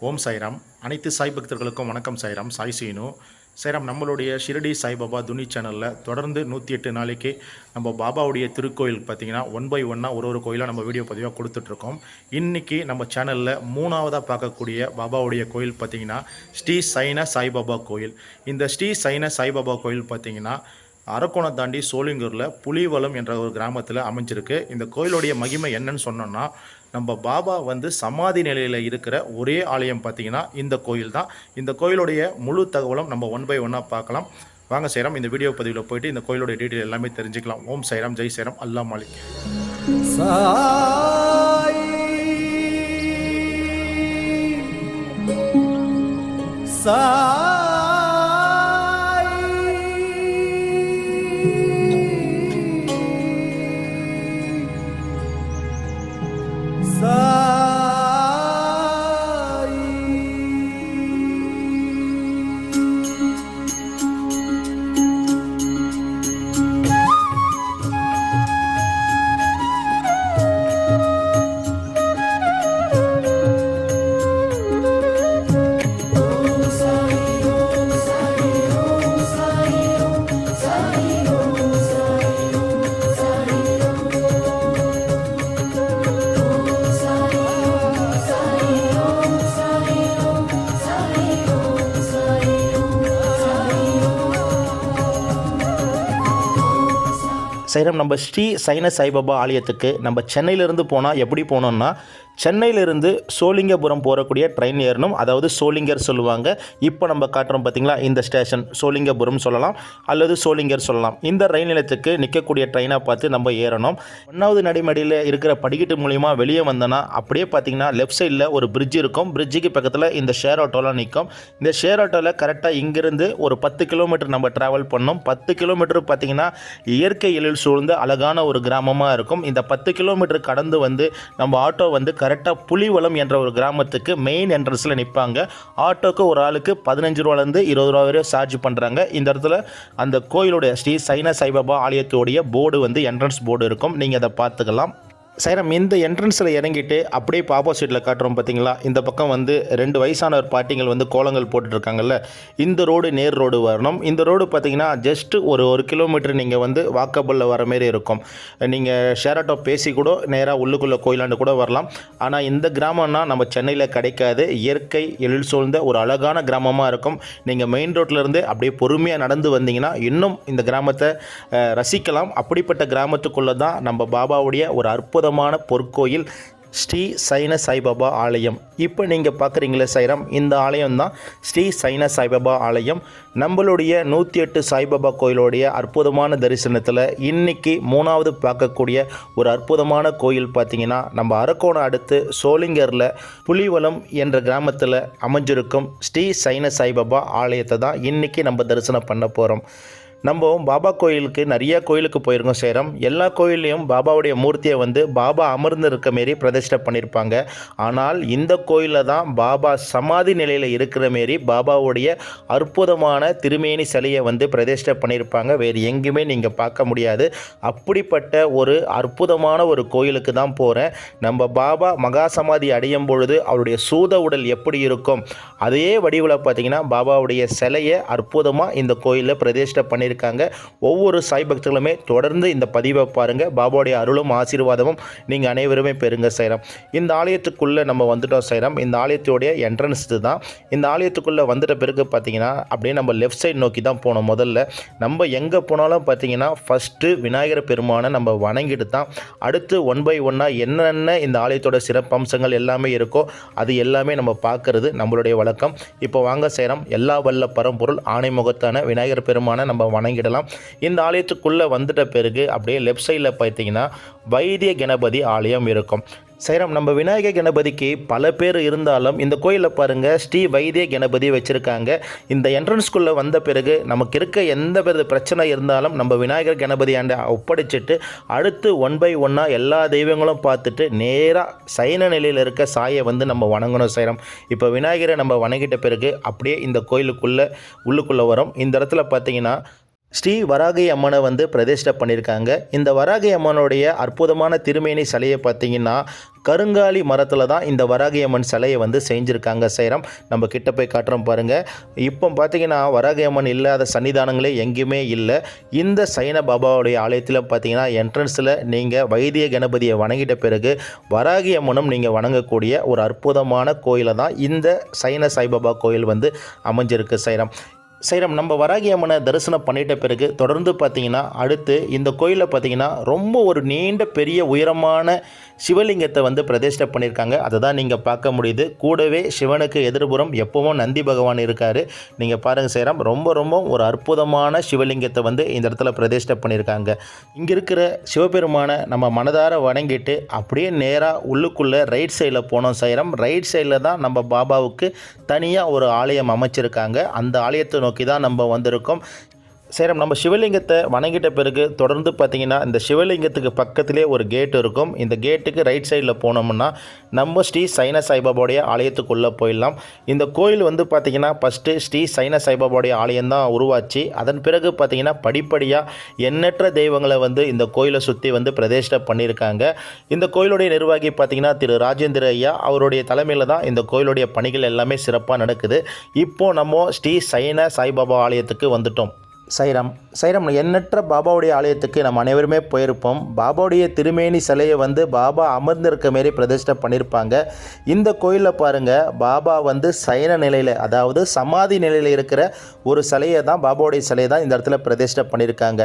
ஓம் சாய்ராம். அனைத்து சாய் பக்தர்களுக்கும் வணக்கம் சாய்ராம். சாய் சீனு. சாய்ராம் நம்மளுடைய ஷிரடி சாய்பாபா துணி சேனலில் தொடர்ந்து நூற்றி எட்டு நாளைக்கு நம்ம பாபாவுடைய திருக்கோயில் பார்த்தீங்கன்னா ஒன் பை ஒன்னாக ஒரு ஒரு கோயிலாக நம்ம வீடியோ பதிவாக கொடுத்துட்ருக்கோம். இன்றைக்கி நம்ம சேனலில் மூணாவதாக பார்க்கக்கூடிய பாபாவுடைய கோயில் பார்த்தீங்கன்னா ஸ்ரீ சைன சாய்பாபா கோயில். இந்த ஸ்ரீ சைன சாய்பாபா கோயில் பார்த்திங்கன்னா அரக்கோணம் தாண்டி சோளிங்கூரில் புலிவலம் என்ற ஒரு கிராமத்தில் அமைஞ்சிருக்கு. இந்த கோயிலுடைய மகிமை என்னன்னு சொன்னோம்னா நம்ம பாபா வந்து சமாதி நிலையில் இருக்கிற ஒரே ஆலயம் பார்த்தீங்கன்னா இந்த கோயில் தான். இந்த கோயிலுடைய முழு தகவலும் நம்ம ஒன் பை ஒன்னாக பார்க்கலாம். வாங்க சைராம் இந்த வீடியோ பதிவில் போயிட்டு இந்த கோயிலுடைய டீட்டெயில் எல்லாமே தெரிஞ்சுக்கலாம். ஓம் சைராம் ஜெய் சைராம் அல்லா மாலிக். சாய். சாய். சைரம் நம்ம ஸ்ரீ சைன சாய்பாபா ஆலயத்துக்கு நம்ம சென்னையிலேருந்து போனால் எப்படி போனோம்னா சென்னையிலிருந்து சோளிங்கபுரம் போகக்கூடிய ட்ரெயின் ஏறணும். அதாவது சோளிங்கர் சொல்லுவாங்க. இப்போ நம்ம காட்டுறோம் பார்த்தீங்களா இந்த ஸ்டேஷன் சோளிங்கபுரம் சொல்லலாம். அல்லது சோளிங்கர் சொல்லலாம். இந்த ரயில் நிலையத்துக்கு நிற்கக்கூடிய ட்ரெயினை பார்த்து நம்ம ஏறணும். ஒன்றாவது நடைமடியில் இருக்கிற படிக்கட்டு மூலிமா வெளியே வந்தோன்னா அப்படியே பார்த்தீங்கன்னா லெஃப்ட் சைடில் ஒரு பிரிட்ஜ் இருக்கும். பிரிட்ஜுக்கு பக்கத்தில் இந்த ஷேர் ஆட்டோலாம் நிற்கும் இந்த ஷேர் ஆட்டோவில் கரெக்டாக இங்கேருந்து ஒரு பத்து கிலோமீட்டர் நம்ம ட்ராவல் பண்ணோம். பத்து கிலோமீட்டர் பார்த்திங்கன்னா இயற்கை எழில் சூழ்ந்த அழகான ஒரு கிராமமாக இருக்கும். இந்த பத்து கிலோமீட்டர் கடந்து வந்து நம்ம ஆட்டோ வந்து கரெக்டாக புலிவலம் என்ற ஒரு கிராமத்துக்கு மெயின் என்ட்ரன்ஸில் நிற்பாங்க ஆட்டோக்கு ஒரு ஆளுக்கு பதினஞ்சு ரூபாலேருந்து இருபது ரூபா வரையும் சார்ஜ் பண்ணுறாங்க இந்த இடத்துல அந்த கோயிலுடைய ஸ்ரீ சைன சாய்பாபா ஆலயத்துடைய போர்டு வந்து என்ட்ரன்ஸ் போர்டு இருக்கும். நீங்கள் அதை பார்த்துக்கலாம். சைரம் இந்த என்ட்ரன்ஸில் இறங்கிட்டு அப்படியே ஆப்போசிட்டில் காட்டுறோம் பார்த்தீங்களா இந்த பக்கம் வந்து ரெண்டு வயசான ஒரு பாட்டிங்கள் வந்து கோலங்கள் போட்டுட்ருக்காங்கல்ல? இந்த ரோடு நேர் ரோடு வரணும். இந்த ரோடு பார்த்தீங்கன்னா ஜஸ்ட்டு ஒரு ஒரு கிலோமீட்டர் நீங்கள் வந்து வாக்கபிளில் வர மாரி இருக்கும். நீங்கள் ஷேர் ஆட்டோ பேசி கூட நேராக உள்ளுக்குள்ளே கோயிலாண்டு கூட வரலாம். ஆனால் இந்த கிராமம்னா நம்ம சென்னையில் கிடைக்காது. இயற்கை எழில் சூழ்ந்த ஒரு அழகான கிராமமாக இருக்கும். நீங்கள் மெயின் ரோட்லேருந்து அப்படியே பொறுமையாக நடந்து வந்தீங்கன்னா இன்னும் இந்த கிராமத்தை ரசிக்கலாம். அப்படிப்பட்ட கிராமத்துக்குள்ளே தான் நம்ம பாபாவுடைய ஒரு அற்புத அற்புதமான பொற்கோயில் ஸ்ரீ சைன சாய்பாபா ஆலயம். இப்போ நீங்கள் பார்க்குறீங்களே சைரம் இந்த ஆலயம் தான் ஸ்ரீ சைன சாய்பாபா ஆலயம். நம்மளுடைய நூற்றி எட்டு சாய்பாபா கோயிலுடைய அற்புதமான தரிசனத்தில் இன்றைக்கி மூணாவது பார்க்கக்கூடிய ஒரு அற்புதமான கோயில் பார்த்தீங்கன்னா நம்ம அரக்கோணம் அடுத்து சோளிங்கரில் புலிவலம் என்ற கிராமத்தில் அமைஞ்சிருக்கும் ஸ்ரீ சைன சாய்பாபா ஆலயத்தை தான் இன்னைக்கு நம்ம தரிசனம் பண்ண போகிறோம் நம்ம பாபா கோயிலுக்கு நிறைய கோயிலுக்கு போயிருக்கோம் சேரம். எல்லா கோயில்லையும் பாபாவுடைய மூர்த்தியை வந்து பாபா அமர்ந்து இருக்க மாரி பிரதிஷ்டை பண்ணியிருப்பாங்க ஆனால் இந்த கோயிலில் தான் பாபா சமாதி நிலையில் இருக்கிற மாரி பாபாவுடைய அற்புதமான திருமேனி சிலையை வந்து பிரதிஷ்டை பண்ணியிருப்பாங்க வேறு எங்கேயுமே நீங்கள் பார்க்க முடியாது. அப்படிப்பட்ட ஒரு அற்புதமான ஒரு கோயிலுக்கு தான் போகிறேன் நம்ம பாபா மகா சமாதி அடையும் பொழுது அவருடைய சூத உடல் எப்படி இருக்கும்? அதே வடிவில் பார்த்தீங்கன்னா பாபாவுடைய சிலையை அற்புதமாக இந்த கோயிலில் பிரதிஷ்டை பண்ணியிருக்காங்க ஒவ்வொரு சாய் பக்தர்களுமே தொடர்ந்து இந்த பதிவை பாருங்கள் பாபாவுடைய அருளும் ஆசீர்வாதமும் நீங்கள் அனைவருமே பெறுங்க சைரம். இந்த ஆலயத்துக்குள்ளே நம்ம வந்துட்டோம் சைரம். இந்த ஆலயத்தோடைய என்ட்ரன்ஸ் தான் இந்த ஆலயத்துக்குள்ளே வந்துட்ட பிறகு பார்த்தீங்கன்னா அப்படியே நம்ம லெஃப்ட் சைடு நோக்கி தான் போனோம் முதல்ல. நம்ம எங்கே போனாலும் பார்த்தீங்கன்னா ஃபஸ்ட்டு விநாயகர் பெருமானை நம்ம வணங்கிட்டு தான் அடுத்து ஒன் பை ஒன்னாக என்னென்ன இந்த ஆலயத்தோட சிறப்பம்சங்கள் எல்லாமே இருக்கோ அது எல்லாமே நம்ம பார்க்கறது நம்மளுடைய வழக்கம். இப்போ வாங்க சேரம். எல்லா வல்ல பரம்பொருள் ஆணைமுகத்தான விநாயகர் பெருமானை நம்ம வணங்கிடலாம். இந்த ஆலயத்துக்குள்ளே வந்துட்ட பிறகு அப்படியே லெஃப்ட் சைடில் பார்த்தீங்கன்னா வைத்திய கணபதி ஆலயம் இருக்கும். சைரம் நம்ம விநாயக கணபதிக்கு பல பேர் இருந்தாலும் இந்த கோயிலில் பாருங்கள் ஸ்ரீ வைத்திய கணபதி வச்சுருக்காங்க. இந்த என்ட்ரன்ஸ்குள்ளே வந்த பிறகு நமக்கு இருக்க எந்த வித பிரச்சனை இருந்தாலும் நம்ம விநாயகர் கணபதி ஆண்டை ஒப்படைச்சிட்டு அடுத்து ஒன் பை ஒன்னாக எல்லா தெய்வங்களும் பார்த்துட்டு நேராக சைன நிலையில் இருக்க சாயை வந்து நம்ம வணங்கணும் சைரம். இப்போ விநாயகரை நம்ம வணங்கிட்ட பிறகு அப்படியே இந்த கோயிலுக்குள்ளே உள்ளுக்குள்ளே வரும். இந்த இடத்துல பார்த்தீங்கன்னா ஸ்ரீ வராகி அம்மனை வந்து பிரதிஷ்டை பண்ணியிருக்காங்க. இந்த வராகி அம்மனுடைய அற்புதமான திருமேனி சிலையை பார்த்தீங்கன்னா கருங்காலி மரத்தில் தான் இந்த வராகி அம்மன் சிலையை வந்து செஞ்சுருக்காங்க சேரம் நம்ம கிட்ட போய் காட்டுறோம் பாருங்கள் இப்போ பார்த்தீங்கன்னா வராகி அம்மன் இல்லாத சன்னிதானங்களே எங்கேயுமே இல்லை. இந்த சைன பாபாவுடைய ஆலயத்தில் பார்த்தீங்கன்னா என்ட்ரன்ஸில் நீங்கள் வைத்திய கணபதியை வணங்கிட்ட பிறகு வராகி அம்மனும் நீங்கள் வணங்கக்கூடிய ஒரு அற்புதமான கோயிலை தான் இந்த சைன சாய்பாபா கோயில் வந்து அமைஞ்சிருக்கு சைரம் செய்கிற நம்ம வராகி அம்மனை தரிசனம் பண்ணிட்ட பிறகு தொடர்ந்து பார்த்தீங்கன்னா அடுத்து இந்த கோயிலில் பார்த்தீங்கன்னா ரொம்ப ஒரு நீண்ட பெரிய உயரமான சிவலிங்கத்தை வந்து பிரதிஷ்டை பண்ணியிருக்காங்க. அதை தான் நீங்கள் பார்க்க முடியுது. கூடவே சிவனுக்கு எதிர்புறம் எப்பவும் நந்தி பகவான் இருக்கார். நீங்கள் பாருங்கள் சேரம் ரொம்ப ரொம்ப ஒரு அற்புதமான சிவலிங்கத்தை வந்து இந்த இடத்துல பிரதிஷ்டை பண்ணியிருக்காங்க. இங்கே இருக்கிற சிவபெருமானை நம்ம மனதார வணங்கிட்டு அப்படியே நேராக உள்ளுக்குள்ளே ரைட் சைடில் போனோம் சேரம். ரைட் சைடில் தான் நம்ம பாபாவுக்கு தனியாக ஒரு ஆலயம் அமைச்சிருக்காங்க. அந்த ஆலயத்தை நோக்கி தான் நம்ம வந்திருக்கோம். சேரம் நம்ம சிவலிங்கத்தை வணங்கிட்ட பிறகு தொடர்ந்து பார்த்தீங்கன்னா இந்த சிவலிங்கத்துக்கு பக்கத்திலே ஒரு கேட் இருக்கும். இந்த கேட்டுக்கு ரைட் சைடில் போனோம்னா நம்ம ஸ்ரீ சைன சாய்பாபாவுடைய ஆலயத்துக்குள்ளே போயிடலாம். இந்த கோயில் வந்து பார்த்திங்கன்னா ஃபஸ்ட்டு ஸ்ரீ சைன சாய்பாபாவுடைய ஆலயம் தான் உருவாச்சு. அதன் பிறகு பார்த்திங்கன்னா படிப்படியாக எண்ணற்ற தெய்வங்களை வந்து இந்த கோயிலை சுற்றி வந்து பிரதிஷ்டை பண்ணியிருக்காங்க. இந்த கோயிலுடைய நிர்வாகி பார்த்திங்கன்னா திரு ராஜேந்திர ஐயா அவருடைய தலைமையில் தான் இந்த கோயிலுடைய பணிகள் எல்லாமே சிறப்பாக நடக்குது. இப்போது நம்ம ஸ்ரீ சைன சாய்பாபா ஆலயத்துக்கு வந்துட்டோம். சைரம். சைரம் எண்ணற்ற பாபாவுடைய ஆலயத்துக்கு நம்ம அனைவருமே போயிருப்போம். பாபாவுடைய திருமேனி சிலையை வந்து பாபா அமர்ந்திருக்க மாரி பிரதிஷ்டை பண்ணியிருப்பாங்க இந்த கோயிலில் பாருங்கள் பாபா வந்து சைன நிலையில் அதாவது சமாதி நிலையில் இருக்கிற ஒரு சிலையை தான் பாபாவுடைய சிலையை தான் இந்த இடத்துல பிரதிஷ்டை பண்ணியிருக்காங்க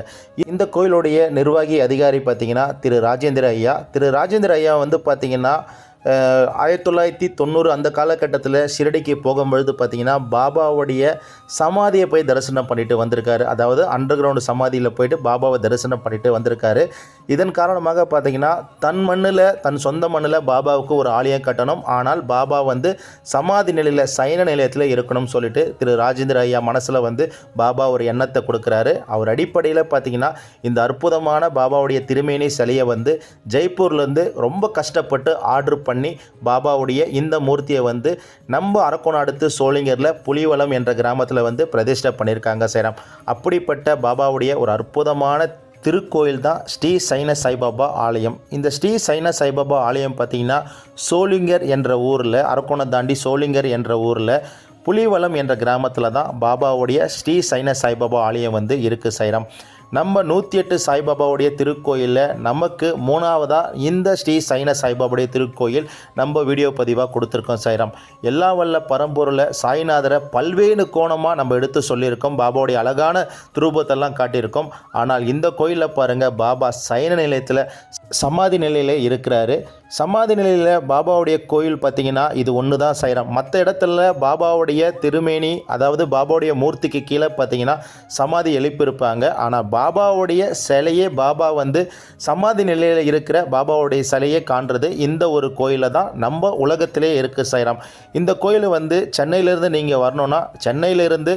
இந்த கோயிலுடைய நிர்வாகி அதிகாரி பார்த்திங்கன்னா திரு ராஜேந்திர ஐயா. திரு ராஜேந்திர ஐயா வந்து பார்த்திங்கன்னா ஆயிரத்தி தொள்ளாயிரத்தி தொண்ணூறு அந்த காலகட்டத்தில் ஷிரடிக்கு போகும்பொழுது பார்த்தீங்கன்னா பாபாவுடைய சமாதியை போய் தரிசனம் பண்ணிட்டு வந்திருக்காரு. அதாவது அண்டர் கிரவுண்டு சமாதியில் போயிட்டு பாபாவை தரிசனம் பண்ணிட்டு வந்திருக்காரு. இதன் காரணமாக பார்த்தீங்கன்னா தன் மண்ணில் தன் சொந்த மண்ணில் பாபாவுக்கு ஒரு ஆலயம் கட்டணும். ஆனால் பாபா வந்து சமாதி நிலையில் சைன நிலையத்தில் இருக்கணும்னு சொல்லிட்டு திரு ராஜேந்திர ஐயா மனசில் வந்து பாபா ஒரு எண்ணத்தை கொடுக்குறாரு. அவர் அடிப்படையில் பார்த்தீங்கன்னா இந்த அற்புதமான பாபாவுடைய திருமேனி சிலையை வந்து ஜெய்ப்பூர்லேருந்து ரொம்ப கஷ்டப்பட்டு ஆர்டர் பண்ணி பாபாவுடைய இந்த மூர்த்தியை வந்து நம்ம அரக்கோணம் அடுத்து சோளிங்கரில் புலிவலம் என்ற கிராமத்தில் வந்து பிரதிஷ்டை பண்ணியிருக்காங்க சேரம் அப்படிப்பட்ட பாபாவுடைய ஒரு அற்புதமான திருக்கோயில் தான் ஸ்ரீ சைன சாய்பாபா ஆலயம். இந்த ஸ்ரீ சைன சாய்பாபா ஆலயம் பார்த்திங்கன்னா சோளிங்கர் என்ற ஊரில் அரக்கோணம் தாண்டி சோளிங்கர் என்ற ஊரில் புலிவலம் என்ற கிராமத்தில் தான் பாபாவுடைய ஸ்ரீ சைன சாய்பாபா ஆலயம் வந்து இருக்குது சைரம். நம்ம நூற்றி எட்டு சாய்பாபாவுடைய திருக்கோயிலில் நமக்கு மூணாவதாக இந்த ஸ்ரீ சைன சாய்பாபாவுடைய திருக்கோயில் நம்ம வீடியோ பதிவாக கொடுத்துருக்கோம் சாய்ராம். எல்லா வல்ல பரம்பொருளை சாய்நாதரை பல்வேறு கோணமாக நம்ம எடுத்து சொல்லியிருக்கோம். பாபாவுடைய அழகான துரூபத்தெல்லாம் காட்டியிருக்கோம். ஆனால் இந்த கோயிலில் பாருங்கள் பாபா சைன நிலையத்தில் சமாதி நிலையில் இருக்கிறாரு. சமாதி நிலையில் பாபாவுடைய கோயில் பார்த்தீங்கன்னா இது ஒன்று தான் சைரம் மற்ற இடத்துல பாபாவுடைய திருமேனி அதாவது பாபாவுடைய மூர்த்திக்கு கீழே பார்த்தீங்கன்னா சமாதி எழுப்பியிருப்பாங்க. ஆனால் பாபாவுடைய சிலையே பாபா வந்து சமாதி நிலையில் இருக்கிற பாபாவுடைய சிலையை காண்றது இந்த ஒரு கோயிலில் தான் நம்ம உலகத்திலே இருக்குது சைரம் இந்த கோயில் வந்து சென்னையிலேருந்து நீங்கள் வரணும்னா சென்னையிலேருந்து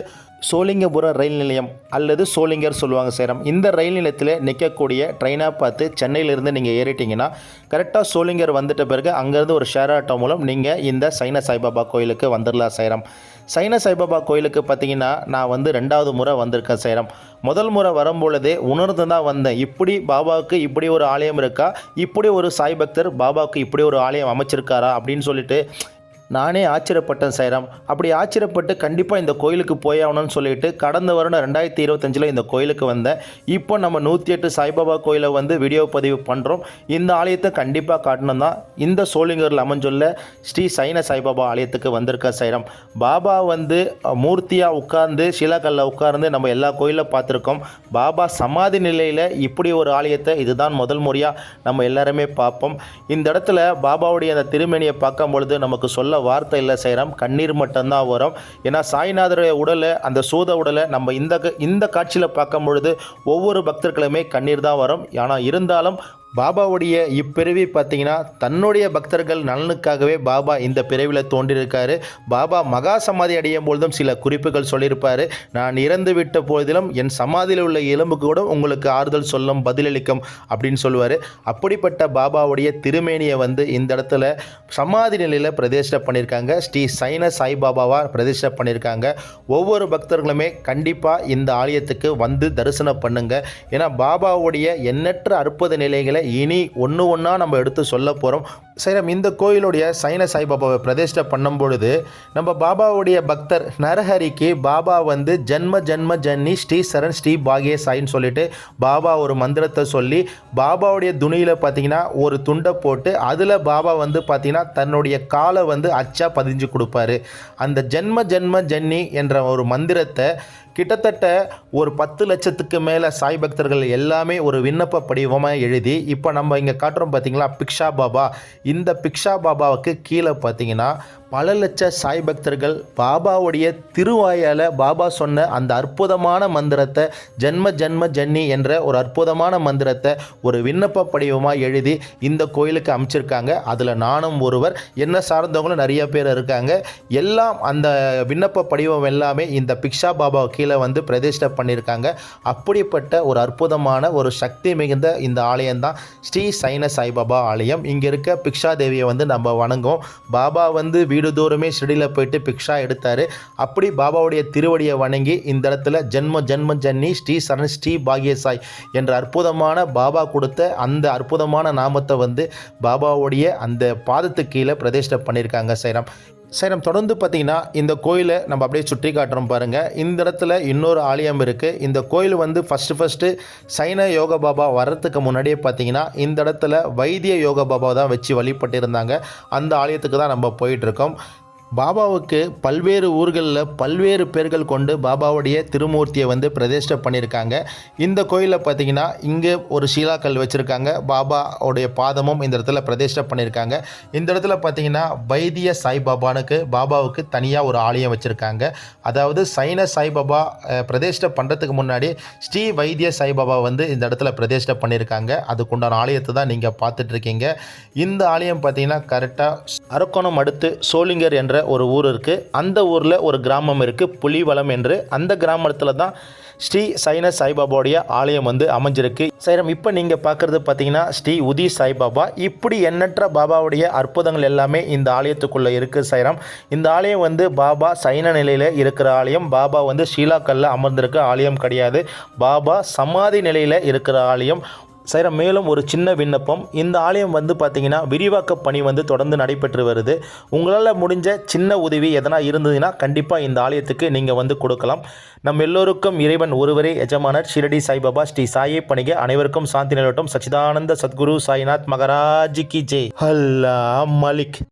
சோளிங்கபுரம் ரயில் நிலையம் அல்லது சோளிங்கர் சொல்லுவாங்க சேரம். இந்த ரயில் நிலையத்தில் நிற்கக்கூடிய ட்ரெயினாக பார்த்து சென்னையிலேருந்து நீங்கள் ஏறிட்டீங்கன்னா கரெக்டாக சோளிங்கர் வந்துட்ட பிறகு அங்கேருந்து ஒரு ஷேர் ஆட்டோ மூலம் நீங்கள் இந்த சைன சாய்பாபா கோயிலுக்கு வந்துடலாம் சேரம். சைன சாய்பாபா கோயிலுக்கு பார்த்தீங்கன்னா நான் வந்து ரெண்டாவது முறை வந்திருக்கேன் சேரம். முதல் முறை வரும்பொழுதே உணர்ந்து தான் வந்தேன். இப்படி பாபாவுக்கு இப்படி ஒரு ஆலயம் இருக்கா? இப்படி ஒரு சாய் பக்தர் பாபாவுக்கு இப்படி ஒரு ஆலயம் அமைச்சிருக்காரா? அப்படின்னு சொல்லிட்டு நானே ஆச்சரியப்பட்டேன் சைராம். அப்படி ஆச்சரியப்பட்டு கண்டிப்பாக இந்த கோயிலுக்கு போயாகணும்னு சொல்லிட்டு கடந்த வருடம் ரெண்டாயிரத்தி இருபத்தஞ்சில் இந்த கோயிலுக்கு வந்தேன். இப்போ நம்ம நூற்றி எட்டு சாய்பாபா கோயிலை வந்து வீடியோ பதிவு பண்ணுறோம் இந்த ஆலயத்தை கண்டிப்பாக காட்டணும் தான். இந்த சோளிங்கரில் அமைஞ்சுள்ள ஸ்ரீ சைன சாய்பாபா ஆலயத்துக்கு வந்திருக்கேன் சைராம். பாபா வந்து மூர்த்தியாக உட்கார்ந்து சிலாக்கல்ல உட்கார்ந்து நம்ம எல்லா கோயிலில் பார்த்துருக்கோம். பாபா சமாதி நிலையில் இப்படி ஒரு ஆலயத்தை இதுதான் முதல் முறையாக நம்ம எல்லாருமே பார்ப்போம். இந்த இடத்துல பாபாவுடைய அந்த திருமணியை பார்க்கும் பொழுது நமக்கு சொல்ல வார்த்தை இல்லை செய்கிறோம் கண்ணீர் மட்டும்தான் வரும். ஏன்னா சாய்நாதருடைய உடலை அந்த சூத உடலை நம்ம இந்த க- இந்த காட்சியில் பார்க்கும் பொழுது ஒவ்வொரு பக்தர்களுமே கண்ணீர் தான் வரும். ஆனால் இருந்தாலும் பாபாவுடைய இப்பிறவி பார்த்தீங்கன்னா தன்னுடைய பக்தர்கள் நலனுக்காகவே பாபா இந்த பிறவியில் தோன்றியிருக்காரு. பாபா மகா சமாதி அடையும் பொழுதும் சில குறிப்புகள் சொல்லியிருப்பார். நான் இறந்து விட்ட போதிலும் என் சமாதியில் உள்ள எலும்புக்கு கூட உங்களுக்கு ஆறுதல் சொல்லும் பதிலளிக்கும் அப்படின்னு சொல்லுவார். அப்படிப்பட்ட பாபாவுடைய திருமேனியை வந்து இந்த இடத்துல சமாதி நிலையில் பிரதிஷ்டை பண்ணியிருக்காங்க. ஸ்ரீ சைன சாய்பாபாவாக பிரதிஷ்டை பண்ணியிருக்காங்க. ஒவ்வொரு பக்தர்களுமே கண்டிப்பாக இந்த ஆலயத்துக்கு வந்து தரிசனம் பண்ணுங்கள் ஏன்னா பாபாவுடைய எண்ணற்ற அற்புத நிலைகளை இனி ஒன்று ஒன்றா நம்ம எடுத்து சொல்ல போகிறோம் சரி இந்த கோயிலுடைய சைன சாய்பாபாவை பிரதிஷ்டை பண்ணும் பொழுது நம்ம பாபாவுடைய பக்தர் நரஹரிக்கு பாபா வந்து ஜன்ம ஜன்ம ஜன்னி ஸ்ரீ சரண் ஸ்ரீ பாகிய சாயின்னு சொல்லிட்டு பாபா ஒரு மந்திரத்தை சொல்லி பாபாவுடைய துணியில் பார்த்தீங்கன்னா ஒரு துண்டை போட்டு அதில் பாபா வந்து பார்த்தீங்கன்னா தன்னுடைய காலை வந்து அச்சா பதிஞ்சு கொடுப்பாரு. அந்த ஜென்ம ஜென்ம ஜன்னி என்ற ஒரு மந்திரத்தை கிட்டத்தட்ட ஒரு பத்து லட்சத்துக்கு மேலே சாய் பக்தர்கள் எல்லாமே ஒரு விண்ணப்ப படிவமாக எழுதி இப்போ நம்ம இங்கே காட்டுறோம் பார்த்தீங்களா பிக்ஷா பாபா. இந்த பிக்ஷா பாபாவுக்கு கீழே பார்த்தீங்கன்னா பல லட்ச சாய் பக்தர்கள் பாபாவுடைய திருவாயால் பாபா சொன்ன அந்த அற்புதமான மந்திரத்தை ஜன்ம ஜென்ம ஜன்னி என்ற ஒரு அற்புதமான மந்திரத்தை ஒரு விண்ணப்ப படிவமாக எழுதி இந்த கோயிலுக்கு அமைச்சிருக்காங்க. அதில் நானும் ஒருவர் என்ன சார்ந்தவங்களும் நிறைய பேர் இருக்காங்க. எல்லாம் அந்த விண்ணப்ப படிவம் எல்லாமே இந்த பிக்ஷா பாபா கீழே வந்து பிரதிஷ்டை பண்ணியிருக்காங்க அப்படிப்பட்ட ஒரு அற்புதமான ஒரு சக்தி மிகுந்த இந்த ஆலயம் தான் ஸ்ரீ சைன சாய்பாபா ஆலயம். இங்கே இருக்க பிக்ஷா தேவியை வந்து நம்ம வணங்கும் பாபா வந்து வீடு தோறுமே ஷெடியில் போயிட்டு பிக்ஷா எடுத்தார். அப்படி பாபாவுடைய திருவடியை வணங்கி இந்த இடத்துல ஜென்ம ஜென்ம ஜன்னி ஸ்ரீ சரண் ஸ்ரீ பாகியசாய் என்ற அற்புதமான பாபா கொடுத்த அந்த அற்புதமான நாமத்தை வந்து பாபாவுடைய அந்த பாதத்துக்கு கீழே பிரதிஷ்டை பண்ணியிருக்காங்க சைராம். சரி நம்ம தொடர்ந்து பார்த்தீங்கன்னா இந்த கோயிலை நம்ம அப்படியே சுற்றி காட்டுறோம் பாருங்கள் இந்த இடத்துல இன்னொரு ஆலயம் இருக்குது இந்த கோயில் வந்து ஃபஸ்ட்டு ஃபஸ்ட்டு சைன யோக பாபா வர்றதுக்கு முன்னாடியே பார்த்தீங்கன்னா இந்த இடத்துல வைத்திய யோக பாபா தான் வச்சு வழிபட்டு இருந்தாங்க அந்த ஆலயத்துக்கு தான் நம்ம போயிட்டுருக்கோம் பாபாவுக்கு பல்வேறு ஊர்களில் பல்வேறு பேர்கள் கொண்டு பாபாவுடைய திருமூர்த்தியை வந்து பிரதிஷ்டை பண்ணியிருக்காங்க. இந்த கோயிலில் பார்த்தீங்கன்னா இங்கே ஒரு ஷீலாக்கல் வச்சுருக்காங்க. பாபாவுடைய பாதமும் இந்த இடத்துல பிரதிஷ்டை பண்ணியிருக்காங்க. இந்த இடத்துல பார்த்தீங்கன்னா வைத்திய சாய்பாபானுக்கு பாபாவுக்கு தனியாக ஒரு ஆலயம் வச்சுருக்காங்க. அதாவது சைன சாய்பாபா பிரதிஷ்டை பண்ணுறதுக்கு முன்னாடி ஸ்ரீ வைத்திய சாய்பாபா வந்து இந்த இடத்துல பிரதிஷ்டை பண்ணியிருக்காங்க. அதுக்குண்டான ஆலயத்தை தான் நீங்கள் பார்த்துட்ருக்கீங்க இந்த ஆலயம் பார்த்தீங்கன்னா கரெக்டாக அரக்கோணம் அடுத்து சோளிங்கர் என்ற ஒரு ஊர் இருக்குது அந்த ஊரில் ஒரு கிராமம் இருக்குது புலிவலம் என்று. அந்த கிராமத்தில் தான் ஸ்ரீ சைன சாய்பாபாவுடைய ஆலயம் வந்து அமைஞ்சிருக்கு. சைரம் இப்போ நீங்கள் பார்க்குறது பார்த்தீங்கன்னா ஸ்ரீ உதி சாய்பாபா. இப்படி எண்ணற்ற பாபாவுடைய அற்புதங்கள் எல்லாமே இந்த ஆலயத்துக்குள்ளே இருக்குது சைரம். இந்த ஆலயம் வந்து பாபா சைன நிலையில் இருக்கிற ஆலயம். பாபா வந்து ஷீலாக்கல்ல அமர்ந்திருக்க ஆலயம் கிடையாது. பாபா சமாதி நிலையில் இருக்கிற ஆலயம். செய்கிற மேலும் ஒரு சின்ன விண்ணப்பம். இந்த ஆலயம் வந்து பார்த்திங்கன்னா விரிவாக்க பணி வந்து தொடர்ந்து நடைபெற்று வருது. உங்களால் முடிஞ்ச சின்ன உதவி எதனா இருந்ததுன்னா கண்டிப்பாக இந்த ஆலயத்துக்கு நீங்கள் வந்து கொடுக்கலாம். நம் எல்லோருக்கும் இறைவன் ஒருவரே எஜமானர் ஷிரடி சாய்பாபா ஸ்ரீ சாயை பணிக. அனைவருக்கும் சாந்தி நிலவட்டும். சச்சிதானந்த சத்குரு சாய்நாத் மகராஜி கி ஜெய். அல்லா மலிக்.